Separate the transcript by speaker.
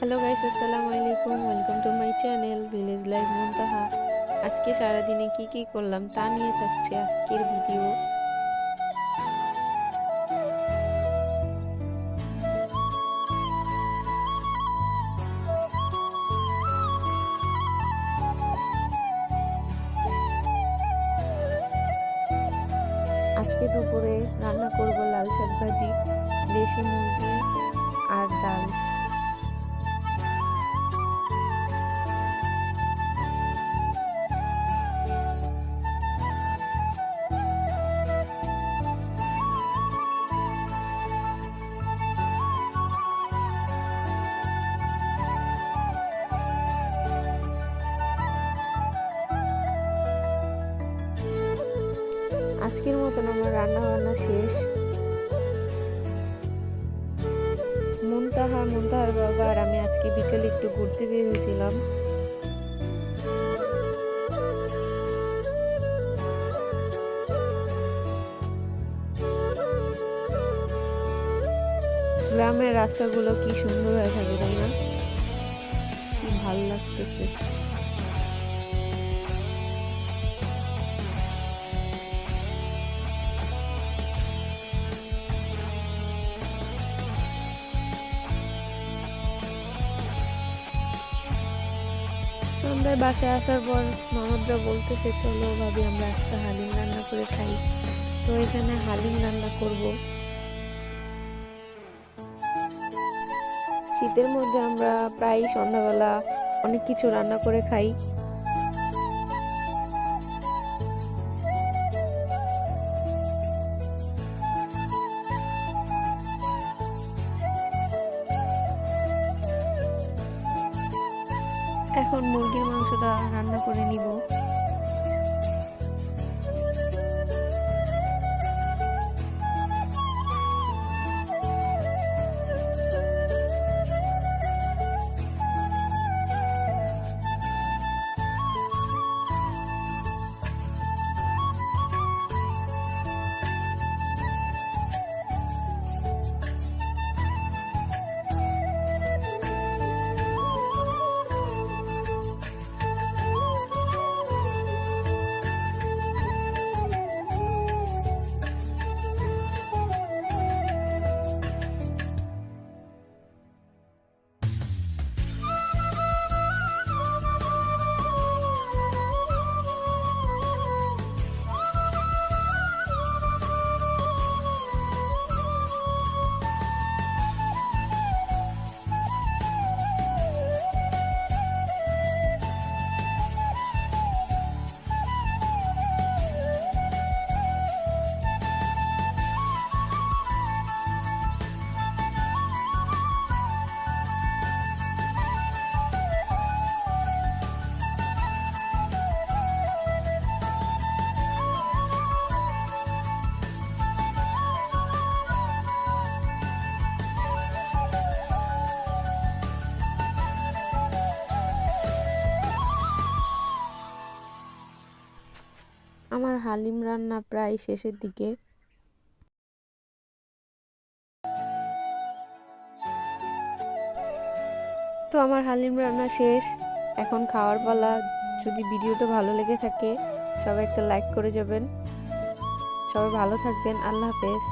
Speaker 1: Hello guys আসসালামু আলাইকুম welcome to my channel village life Muntaha আজকে সারাদিনে কি কি করলাম তা নিয়ে থাকছে আজকের ভিডিও আজকে দুপুরে রান্না করব লাল শাক ভাজি, দেশি মুরগি আর ডাল। আজকের মতন আমার রান্না বান্না শেষ। মুনতাহা মুনতাহার বাবা আর আমি আজকে বিকেলে একটু ঘুরতে বের হয়েছিলাম। গ্রামের রাস্তাগুলো কি সুন্দর হয়ে থাকে, তাই না? কি ভালো লাগতেছে। সন্ধ্যায় বাসায় আসার পর মামদরা বলতেছে, চলো ভাবি, আমরা আজকে হালিম রান্না করে খাই। তো এখানে হালিম রান্না করব। শীতের মধ্যে আমরা প্রায় সন্ধ্যাবেলা অনেক কিছু রান্না করে খাই। এখন মুরগির মাংসটা রান্না করে নিব। আমার হালিম রান্না প্রায় শেষের দিকে। তো আমার হালিম রান্না শেষ। এখন খাওয়ার পালা। যদি ভিডিওটা ভালো লেগে থাকে, সবাই একটা লাইক করে যাবেন। সবাই ভালো থাকবেন। আল্লাহ হাফেজ।